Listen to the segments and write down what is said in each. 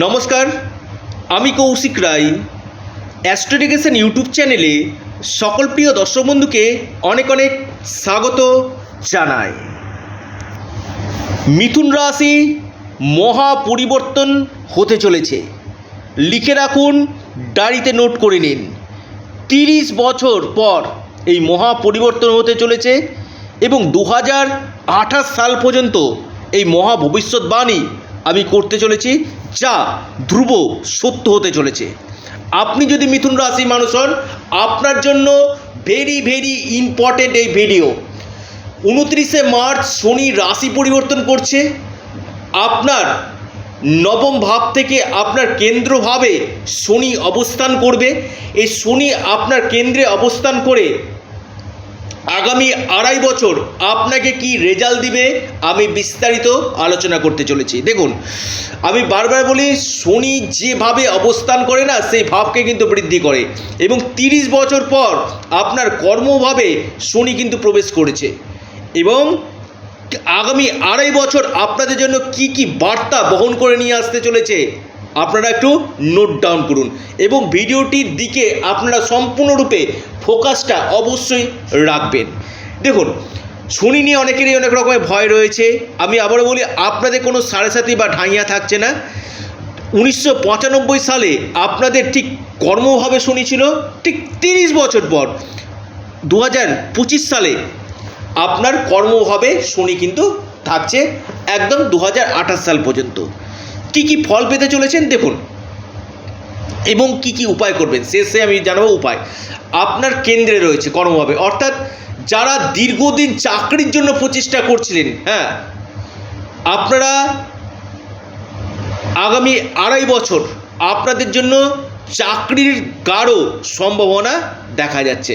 নমস্কার, আমি কৌশিক রায়। অ্যাস্ট্রোডিকেশন ইউটিউব চ্যানেলে সকল প্রিয় দর্শক বন্ধুকে অনেক অনেক স্বাগত জানাই। মিথুন রাশি মহা পরিবর্তন হতে চলেছে। লিখে রাখুন, ডায়েরিতে নোট করে নিন। তিরিশ বছর পর এই মহা পরিবর্তন হতে চলেছে এবং দু হাজার আঠাশ সাল পর্যন্ত এই মহা ভবিষ্যৎবাণী আমি করতে চলেছি যা ধ্রুব সত্য হতে চলেছে। আপনি যদি মিথুন রাশি মানুষ হন, আপনার জন্য ভেরি ভেরি ইম্পর্টেন্ট এই ভিডিও উনত্রিশে মার্চ শনি রাশি পরিবর্তন করছে। আপনার নবম ভাব থেকে আপনার কেন্দ্রভাবে শনি অবস্থান করবে। এই শনি আপনার কেন্দ্রে অবস্থান করে আগামী আড়াই বছর আপনাকে কি রেজাল্ট দিবে? আমি বিস্তারিত আলোচনা করতে চলেছি। দেখুন, আমি বারবার বলি, শনি যেভাবে অবস্থান করে না, সেই ভাবকে কিন্তু বৃদ্ধি করে। এবং তিরিশ বছর পর আপনার কর্মভাবে শনি কিন্তু প্রবেশ করেছে। এবং আগামী আড়াই বছর আপনাদের জন্য কি কি বার্তা বহন করে নিয়ে আসতে চলেছে? আপনারা একটু নোট ডাউন করুন এবং ভিডিওটির দিকে আপনারা সম্পূর্ণরূপে ফোকাসটা অবশ্যই রাখবেন। দেখুন, শনি নিয়ে অনেকেরই অনেক রকমের ভয় রয়েছে। আমি আবারও বলি, আপনাদের কোনো সাড়ে সাথী বা ঢাইয়া থাকছে না। উনিশশো পঁচানব্বই সালে আপনাদের ঠিক কর্মভাবে শনি ছিল ঠিক তিরিশ বছর পর। দু হাজার পঁচিশ সালে আপনার কর্মভাবে শনি কিন্তু থাকছে একদম দু হাজার আঠাশ সাল পর্যন্ত। কি কি ফল পেতে চলেছেন দেখুন। এবং কি কি উপায় করবেন, শেষে আমি জানাব উপায়। আপনার কেন্দ্রে রয়েছে কর্মভাবে, অর্থাৎ যারা দীর্ঘদিন চাকরির জন্য প্রচেষ্টা করছিলেন হ্যাঁ আপনারা আগামী আড়াই বছর আপনাদের জন্য চাকরির গাঢ় সম্ভাবনা দেখা যাচ্ছে।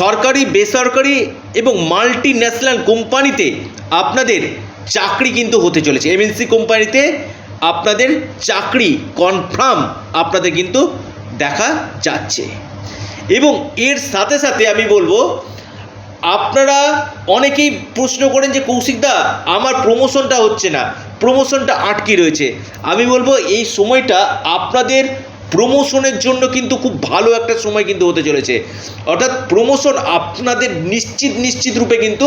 সরকারি, বেসরকারি এবং মাল্টি ন্যাশনাল কোম্পানিতে আপনাদের চাকরি কিন্তু হতে চলেছে। এমএনসি কোম্পানিতে আপনাদের চাকরি কনফার্ম আপনাদের কিন্তু দেখা যাচ্ছে। এবং এর সাথে সাথে আমি বলব, আপনারা অনেকেই প্রশ্ন করেন যে কৌশিকদা আমার প্রমোশনটা হচ্ছে না। প্রমোশনটা আটকে রয়েছে। আমি বলব, এই সময়টা আপনাদের প্রমোশনের জন্য কিন্তু খুব ভালো একটা সময় কিন্তু হতে চলেছে। অর্থাৎ প্রমোশন আপনাদের নিশ্চিত নিশ্চিত রূপে কিন্তু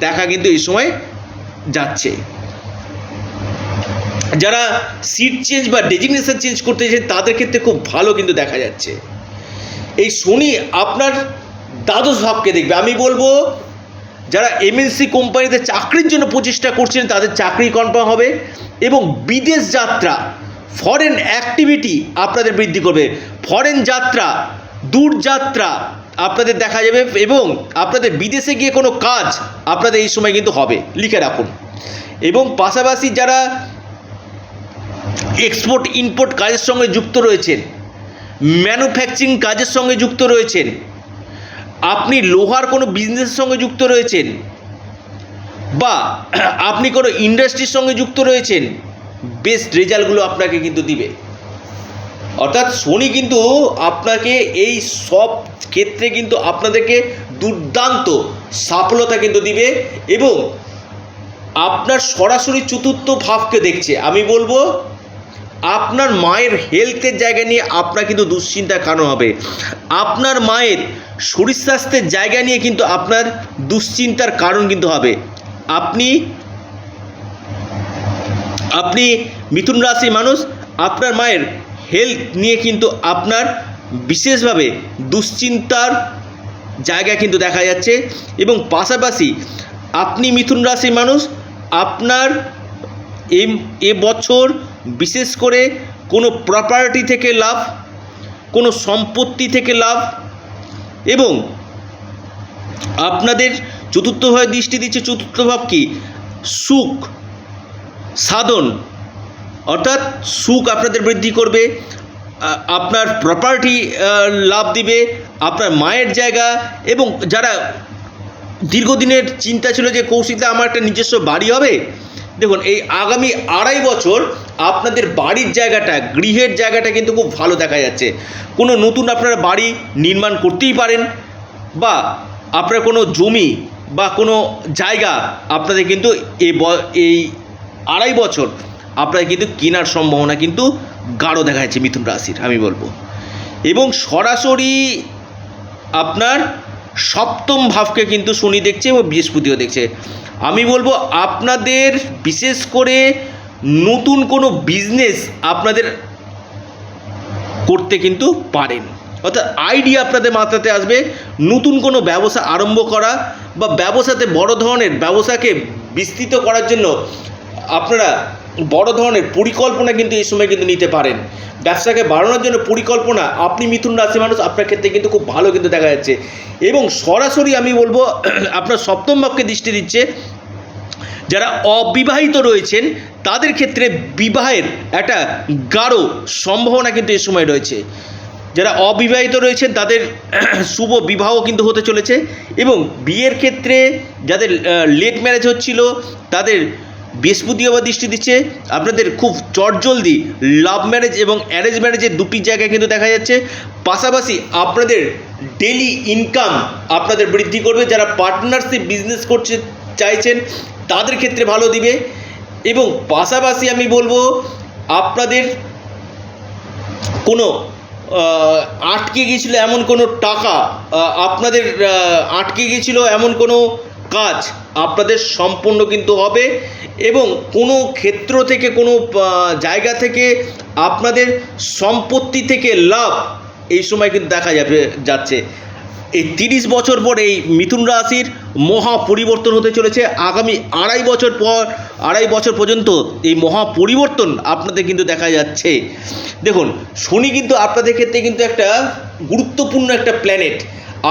দেখা কিন্তু এই সময় যাচ্ছে। যারা সিট চেঞ্জ বা ডেজিগনেশন চেঞ্জ করতে চাইছেন তাদের ক্ষেত্রে খুব ভালো কিন্তু দেখা যাচ্ছে। এই শনি আপনার দ্বাদশ ভাবকে দেখবে। আমি বলব, যারা এমএনসি কোম্পানিতে চাকরির জন্য প্রচেষ্টা করছেন, তাদের চাকরি কনফার্ম হবে এবং বিদেশ যাত্রা ফরেন অ্যাক্টিভিটি আপনাদের বৃদ্ধি করবে। ফরেন যাত্রা, দূর যাত্রা আপনাদের দেখা যাবে এবং আপনাদের বিদেশে গিয়ে কোনো কাজ আপনাদের এই সময় কিন্তু হবে। লিখে রাখুন। এবং পাশাপাশি যারা এক্সপোর্ট, ইম্পোর্ট কাজের সঙ্গে যুক্ত রয়েছেন। ম্যানুফ্যাকচারিং কাজের সঙ্গে যুক্ত রয়েছেন। আপনি লোহার কোনো বিজনেসের সঙ্গে যুক্ত রয়েছেন বা আপনি কোনো ইন্ডাস্ট্রির সঙ্গে যুক্ত রয়েছেন বেস্ট রেজাল্টগুলো আপনাকে কিন্তু দিবে। অর্থাৎ শনি কিন্তু আপনাকে এই সব ক্ষেত্রে কিন্তু আপনাদেরকে দুর্দান্ত সফলতা কিন্তু দিবে এবং আপনার সরাসরি চতুর্থ ভাবকে দেখছে। আমি বলব আপনার মায়ের হেলথের জায়গা নিয়ে আপনার কিন্তু দুশ্চিন্তার কারণ হবে। আপনার মায়ের শরীর স্বাস্থ্যের জায়গা নিয়ে কিন্তু আপনার দুশ্চিন্তার কারণ কিন্তু হবে। আপনি আপনি মিথুন রাশি মানুষ, আপনার মায়ের হেলথ নিয়ে কিন্তু আপনার বিশেষভাবে দুশ্চিন্তার জায়গা কিন্তু দেখা যাচ্ছে। এবং পাশাপাশি আপনি মিথুন রাশির মানুষ, আপনার এ বছর বিশেষ করে কোনো প্রপার্টি থেকে লাভ, কোনো সম্পত্তি থেকে লাভ এবং আপনাদের চতুর্থভাবে দৃষ্টি দিচ্ছে চতুর্থ ভাব কি? সুখ, সাধন। অর্থাৎ সুখ আপনাদের বৃদ্ধি করবে আপনার প্রপার্টি লাভ দিবে, আপনার মায়ের জায়গা এবং যারা দীর্ঘদিনের চিন্তা ছিল যে কৌশিকদা, আমার একটা নিজস্ব বাড়ি হবে দেখুন, এই আগামী আড়াই বছর আপনাদের বাড়ির জায়গাটা, গৃহের জায়গাটা কিন্তু খুব ভালো দেখা যাচ্ছে। কোনো নতুন আপনারা বাড়ি নির্মাণ করতেই পারেন বা আপনার কোনো জমি বা কোনো জায়গা আপনাদের কিন্তু এই আড়াই বছর আপনার কিন্তু কেনার সম্ভাবনা কিন্তু গাঢ় দেখা যাচ্ছে মিথুন রাশির, আমি বলব। এবং সরাসরি আপনার সপ্তম ভাবকে কিন্তু শনি দেখছে এবং বৃহস্পতিও দেখছে। আমি বলব, আপনাদের বিশেষ করে নতুন কোনো বিজনেস আপনাদের করতে কিন্তু পারেন। অর্থাৎ আইডিয়া আপনাদের মাথাতে আসবে, নতুন কোনো ব্যবসা আরম্ভ করা বা ব্যবসাতে বড় ধরনের ব্যবসাকে বিস্তৃত করার জন্য আপনারা বড় ধরনের পরিকল্পনা কিন্তু এই সময় কিন্তু নিতে পারেন। ব্যবসাকে বাড়ানোর জন্য পরিকল্পনা, আপনি মিথুন রাশি মানুষ, আপনার ক্ষেত্রে কিন্তু খুব ভালো কিন্তু দেখা যাচ্ছে। এবং সরাসরি আমি বলব, আপনার সপ্তম ভাবকে দৃষ্টি দিচ্ছে, যারা অবিবাহিত রয়েছেন, তাদের ক্ষেত্রে বিবাহের একটা গাঢ় সম্ভাবনা কিন্তু এই সময় রয়েছে। যারা অবিবাহিত রয়েছেন, তাদের শুভ বিবাহ কিন্তু হতে চলেছে এবং বিয়ের ক্ষেত্রে যাদের লেট ম্যারেজ হচ্ছিল, তাদের বৃহস্পতি আবার দৃষ্টি দিচ্ছে, আপনাদের খুব চটজলদি লাভ ম্যারেজ এবং অ্যারেঞ্জ ম্যারেজের দুটি জায়গায় কিন্তু দেখা যাচ্ছে। পাশাপাশি আপনাদের ডেলি ইনকাম আপনাদের বৃদ্ধি করবে, যারা পার্টনারশিপ বিজনেস করছে, চাইছেন, তাদের ক্ষেত্রে ভালো দিবে। এবং পাশাপাশি আমি বলব, আপনাদের কোনো আটকে গিয়েছিল এমন কোনো টাকা আপনাদের আটকে গিয়েছিল এমন কোনো কাজ আপনাদের সম্পূর্ণ কিন্তু হবে এবং কোনো ক্ষেত্র থেকে, কোনো জায়গা থেকে আপনাদের সম্পত্তি থেকে লাভ এই সময় কিন্তু দেখা যাবে, যাচ্ছে। এই তিরিশ বছর পর এই মিথুন রাশির মহা পরিবর্তন হতে চলেছে। আগামী আড়াই বছর পর, আড়াই বছর পর্যন্ত এই মহা পরিবর্তন আপনাদের কিন্তু দেখা যাচ্ছে। দেখুন, শনি কিন্তু আপনাদের ক্ষেত্রে কিন্তু একটা গুরুত্বপূর্ণ একটা প্ল্যানেট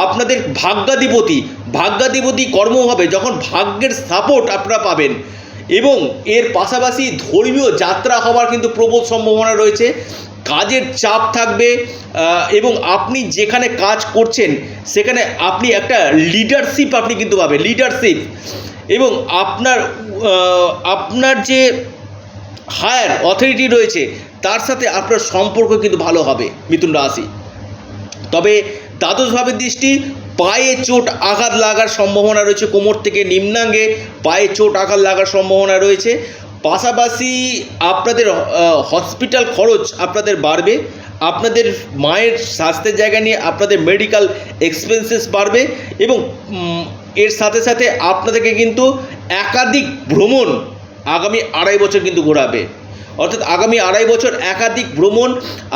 আপনাদের ভাগ্যাধিপতি ভাগ্যাধিপতি কর্ম হবে যখন ভাগ্যের সাপোর্ট আপনারা পাবেন। এবং এর পাশাপাশি ধর্মীয় যাত্রা হওয়ার কিন্তু প্রবল সম্ভাবনা রয়েছে। কাজের চাপ থাকবে এবং আপনি যেখানে কাজ করছেন, সেখানে আপনি একটা লিডারশিপ আপনি কিন্তু পাবেন লিডারশিপ এবং আপনার আপনার যে হায়ার অথরিটি রয়েছে, তার সাথে আপনার সম্পর্ক কিন্তু ভালো হবে, মিথুন রাশি। তবে দ্বাদশভাবের দৃষ্টি, পায়ে চোট আঘাত লাগার সম্ভাবনা রয়েছে কোমর থেকে নিম্নাঙ্গে, পায়ে চোট আঘাত লাগার সম্ভাবনা রয়েছে। পাশাপাশি আপনাদের হসপিটাল খরচ আপনাদের বাড়বে, আপনাদের মায়ের স্বাস্থ্যের জায়গা নিয়ে আপনাদের মেডিকেল এক্সপেন্সেস বাড়বে এবং এর সাথে সাথে আপনাদেরকে কিন্তু একাধিক ভ্রমণ আগামী আড়াই বছর কিন্তু ঘোরাবে। অর্থাৎ আগামী আড়াই বছর একাধিক ভ্রমণ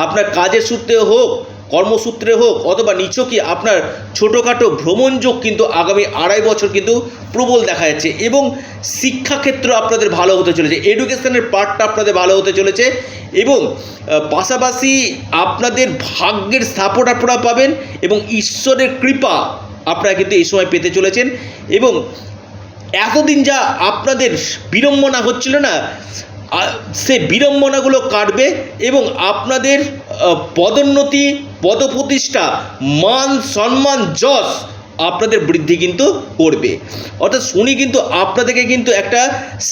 আপনার কাজের সূত্রে হোক কর্মসূত্রে হোক অথবা নিছকই আপনার ছোটোখাটো ভ্রমণযোগ কিন্তু আগামী আড়াই বছর কিন্তু প্রবল দেখা যাচ্ছে এবং শিক্ষাক্ষেত্র আপনাদের ভালো হতে চলেছে এডুকেশনের পার্টটা আপনাদের ভালো হতে চলেছে এবং পাশাপাশি আপনাদের ভাগ্যের সাপোর্ট আপনারা পাবেন এবং ঈশ্বরের কৃপা আপনারা কিন্তু এই সময় পেতে চলেছেন এবং এতদিন যা আপনাদের বিড়ম্বনা হচ্ছিল না সে বিড়ম্বনাগুলো কাটবে এবং আপনাদের পদোন্নতি পদপ্রতিষ্ঠা, মান সম্মান, যশ আপনাদের বৃদ্ধি কিন্তু করবে। অর্থাৎ শনি কিন্তু আপনাদেরকে কিন্তু একটা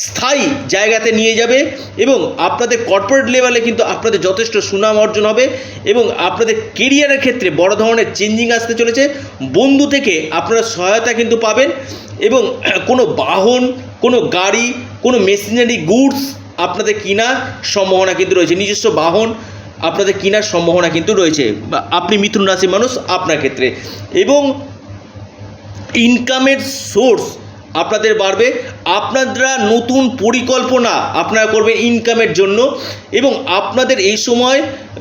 স্থায়ী জায়গাতে নিয়ে যাবে এবং আপনাদের কর্পোরেট লেভেলে কিন্তু আপনাদের যথেষ্ট সুনাম অর্জন হবে এবং আপনাদের কেরিয়ারের ক্ষেত্রে বড় ধরনের চেঞ্জিং আসতে চলেছে। বন্ধু থেকে আপনারা সহায়তা কিন্তু পাবেন এবং কোনো বাহন, কোনো গাড়ি, কোনো মেশিনারি গুডস আপনাদের কেনার সম্ভাবনা কিন্তু রয়েছে। নিজস্ব বাহন আপনাদের কেনার সম্ভাবনা কিন্তু রয়েছে। আপনি মিথুন রাশি মানুষ আপনার ক্ষেত্রে। এবং ইনকামের সোর্স আপনাদের বাড়বে। আপনারা নতুন পরিকল্পনা আপনারা করবেন ইনকামের জন্য। এবং আপনাদের এই সময়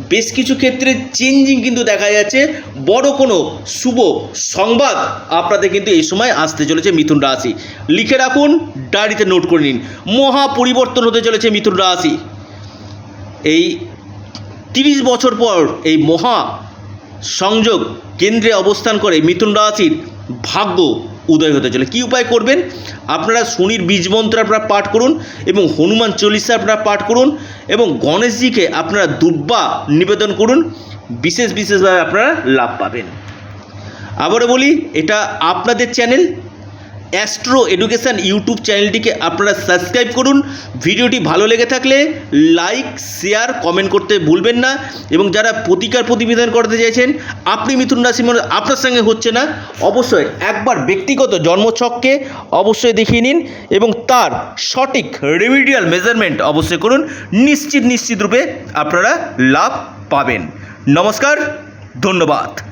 বেশ কিছু ক্ষেত্রে চেঞ্জিং কিন্তু দেখা যাচ্ছে। বড় কোনো শুভ সংবাদ আপনাদের কিন্তু এই সময় আসতে চলেছে মিথুন রাশি। লিখে রাখুন ডায়েরিতে নোট করে নিন। মহা পরিবর্তন হতে চলেছে মিথুন রাশি। এই তিরিশ বছর পর এই মহা সংযোগ কেন্দ্রে অবস্থান করে মিথুন রাশির ভাগ্য উদয় হতে চলে কী উপায় করবেন? আপনারা শনির বীজ মন্ত্র আপনারা পাঠ করুন এবং হনুমান চল্লিশা আপনারা পাঠ করুন এবং গণেশজিকে আপনারা দুর্বা নিবেদন করুন। বিশেষ বিশেষভাবে আপনারা লাভ পাবেন। আবারও বলি, এটা আপনাদের চ্যানেল অ্যাস্ট্রো এডুকেশান ইউটিউব চ্যানেলটিকে আপনারা সাবস্ক্রাইব করুন। ভিডিওটি ভালো লেগে থাকলে লাইক শেয়ার কমেন্ট করতে ভুলবেন না। এবং যারা প্রতিকার প্রতিবেদন করতে চাইছেন, আপনি মিথুন রাশি মনে আপনার সঙ্গে হচ্ছে না। অবশ্যই একবার ব্যক্তিগত জন্মছককে অবশ্যই দেখিয়ে নিন এবং তার সঠিক রেমিডিয়াল মেজারমেন্ট অবশ্যই করুন। নিশ্চিত নিশ্চিত রূপে আপনারা লাভ পাবেন। নমস্কার, ধন্যবাদ।